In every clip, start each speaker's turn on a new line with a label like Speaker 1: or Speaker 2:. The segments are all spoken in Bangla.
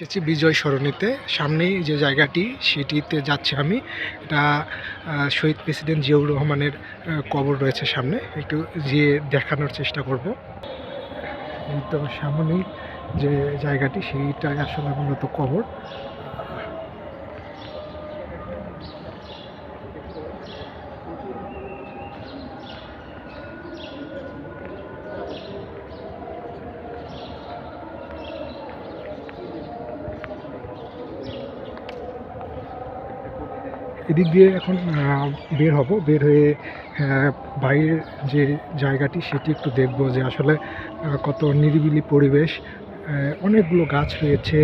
Speaker 1: এসেছি বিজয় সরণিতে। সামনেই যে জায়গাটি, সেটিতে যাচ্ছি আমি। এটা শহীদ প্রেসিডেন্ট জিয়াউর রহমানের কবর রয়েছে সামনে। একটু গিয়ে দেখানোর চেষ্টা করব। তো সামনেই যে জায়গাটি সেইটাই আসলে মূলত কবর। এদিক দিয়ে এখন বের হব। বের হয়ে বাইরের যে জায়গাটি, সেটি একটু দেখব যে আসলে কত নিরিবিলি পরিবেশ অনেকগুলো গাছ রয়েছে।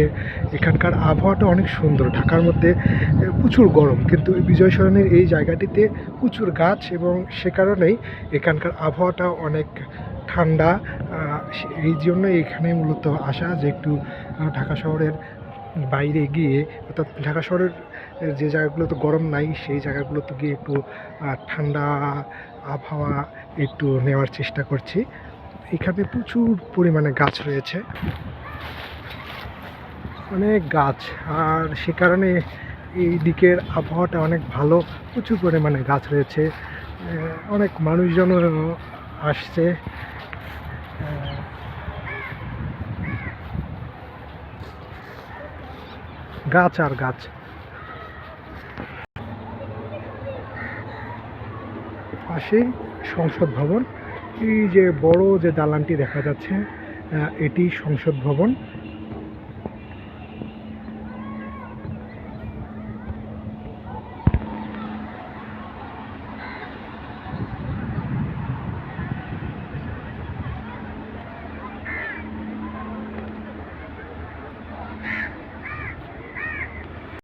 Speaker 1: এখানকার আবহাওয়াটা অনেক সুন্দর। ঢাকার মধ্যে প্রচুর গরম। কিন্তু বিজয় সরণির এই জায়গাটিতে প্রচুর গাছ এবং সে কারণেই এখানকার আবহাওয়াটা অনেক ঠান্ডা। এই জন্য এখানে মূলত আসা যে একটু ঢাকা শহরের বাইরে গিয়ে, অর্থাৎ ঢাকা শহরের যে জায়গাগুলোতে গরম নাই, সেই জায়গাগুলোতে গিয়ে একটু ঠান্ডা আবহাওয়া একটু নেওয়ার চেষ্টা করছি। এখানে প্রচুর পরিমাণে গাছ রয়েছে। অনেক গাছ, আর সে কারণে এই দিকের আবহাওয়াটা অনেক ভালো। প্রচুর পরিমাণে গাছ রয়েছে। অনেক মানুষজনও আসছে। গাছ আর গাছ। পাশেই সংসদ ভবন। এই যে বড় যে দালানটি দেখা যাচ্ছে এটি সংসদ ভবন।